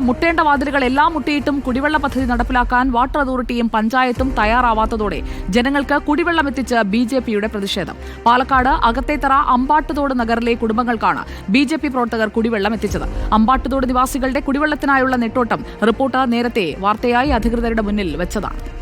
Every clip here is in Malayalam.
മുട്ടേണ്ട വാതിലുകൾ എല്ലാം മുട്ടിയിട്ടും കുടിവെള്ള പദ്ധതി നടപ്പിലാക്കാൻ വാട്ടർ അതോറിറ്റിയും പഞ്ചായത്തും തയ്യാറാവാത്തതോടെ ജനങ്ങൾക്ക് കുടിവെള്ളം എത്തിച്ച് ബി ജെ പിയുടെ പ്രതിഷേധം. പാലക്കാട് അകത്തേത്തറ അമ്പാട്ടുതോട് നഗറിലെ കുടുംബങ്ങൾക്കാണ് ബി ജെ പി പ്രവർത്തകർ കുടിവെള്ളം എത്തിച്ചത്. അമ്പാട്ടുതോട് നിവാസികളുടെ കുടിവെള്ളത്തിനായുള്ള നെട്ടോട്ടം റിപ്പോർട്ട് നേരത്തെ വാർത്തയായി അധികൃതരുടെ മുന്നിൽ വെച്ചതാണ്.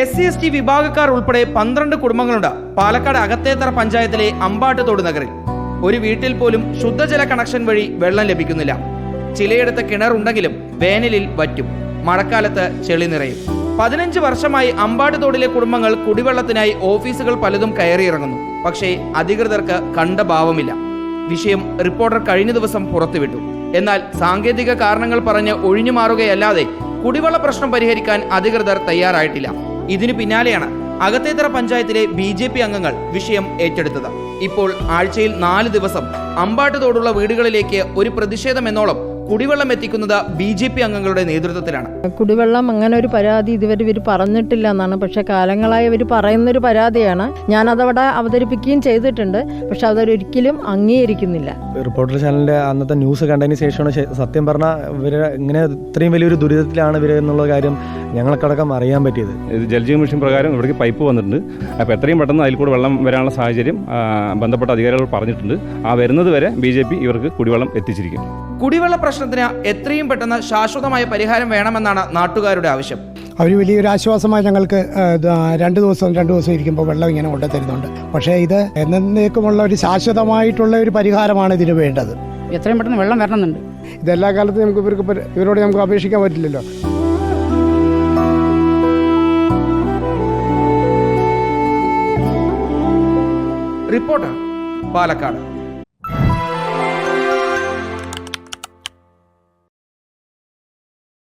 എസ് സി എസ് ടി വിഭാഗക്കാർ ഉൾപ്പെടെ പന്ത്രണ്ട് കുടുംബങ്ങളുണ്ട്. പാലക്കാട് അകത്തേത്തറ പഞ്ചായത്തിലെ അമ്പാട്ട് തോട് നഗറിൽ. ഒരു വീട്ടിൽ പോലും ശുദ്ധജല കണക്ഷൻ വഴി വെള്ളം ലഭിക്കുന്നില്ല. ചിലയിടത്ത് കിണറുണ്ടെങ്കിലും വേനലിൽ വറ്റും. മഴക്കാലത്ത് ചെളി നിറയും. പതിനഞ്ച് വർഷമായി അമ്പാട്ടുതോടിലെ കുടുംബങ്ങൾ കുടിവെള്ളത്തിനായി ഓഫീസുകൾ പലതും കയറിയിറങ്ങുന്നു. പക്ഷേ അധികൃതർക്ക് കണ്ട ഭാവമില്ല. വിഷയം റിപ്പോർട്ടർ കഴിഞ്ഞ ദിവസം പുറത്തുവിട്ടു. എന്നാൽ സാങ്കേതിക കാരണങ്ങൾ പറഞ്ഞ് ഒഴിഞ്ഞു മാറുകയല്ലാതെ കുടിവെള്ള പ്രശ്നം പരിഹരിക്കാൻ അധികൃതർ തയ്യാറായിട്ടില്ല. ഇതിനു പിന്നാലെയാണ് അകത്തേത്തറ പഞ്ചായത്തിലെ ബി ജെ പി അംഗങ്ങൾ വിഷയം ഏറ്റെടുത്തത്. ഇപ്പോൾ ആഴ്ചയിൽ നാല് ദിവസം അമ്പാട്ടുതോടുള്ള വീടുകളിലേക്ക് ഒരു പ്രതിഷേധം എന്നോളം കുടിവെള്ളം എത്തിക്കുന്നത് ബി ജെ പി അംഗങ്ങളുടെ നേതൃത്വത്തിലാണ്. കുടിവെള്ളം അങ്ങനെ ഒരു പരാതി ഇതുവരെ ഇവർ പറഞ്ഞിട്ടില്ല എന്നാണ്. പക്ഷെ കാലങ്ങളായി ഇവർ പറയുന്നൊരു പരാതിയാണ്. ഞാൻ അതവിടെ അവതരിപ്പിക്കുകയും ചെയ്തിട്ടുണ്ട്. പക്ഷെ അതൊരിക്കലും അംഗീകരിക്കുന്നില്ല. റിപ്പോർട്ടർ ചാനലിന്റെ അന്നത്തെ ന്യൂസ് കണ്ടതിന് ശേഷമാണ് സത്യം പറഞ്ഞാൽ ഇവർ ഇങ്ങനെ ഇത്രയും വലിയൊരു ദുരിതത്തിലാണ് ഇവർ എന്നുള്ള കാര്യം ഞങ്ങൾക്കടക്കം അറിയാൻ പറ്റിയത്. ജലജീവ ജൽജീവൻ മിഷൻ പ്രകാരം ഇവിടേക്ക് പൈപ്പ് വന്നിട്ടുണ്ട്. അപ്പോൾ എത്രയും പെട്ടെന്ന് അതിൽ കൂടെ വെള്ളം വരാനുള്ള സാഹചര്യം ബന്ധപ്പെട്ട അധികാരികൾ പറഞ്ഞിട്ടുണ്ട്. ആ വരുന്നത് വരെ ബി ജെ പി ഇവർക്ക് കുടിവെള്ളം എത്തിച്ചിരിക്കും. കുടിവെള്ള പ്രശ്നത്തിന് എത്രയും പെട്ടെന്ന് ശാശ്വതമായ പരിഹാരം വേണമെന്നാണ് നാട്ടുകാരുടെ ആവശ്യം. അവർ വലിയൊരു ആശ്വാസമായി ഞങ്ങൾക്ക് രണ്ട് ദിവസം രണ്ട് ദിവസം ഇരിക്കുമ്പോൾ വെള്ളം ഇങ്ങനെ കൊണ്ടു തരുന്നുണ്ട് പക്ഷേ ഇത് എന്നേക്കുമുള്ള ഒരു ശാശ്വതമായിട്ടുള്ള ഒരു പരിഹാരമാണ് ഇതിന് വേണ്ടത്. എത്രയും പെട്ടെന്ന് വെള്ളം വരണമെന്നുണ്ട്. ഇതെല്ലാ കാലത്തും നമുക്ക് ഇവർക്ക് ഇവരോട് നമുക്ക് അപേക്ഷിക്കാൻ പറ്റില്ലല്ലോ. റിപ്പോർട്ടർ പാലക്കാട്.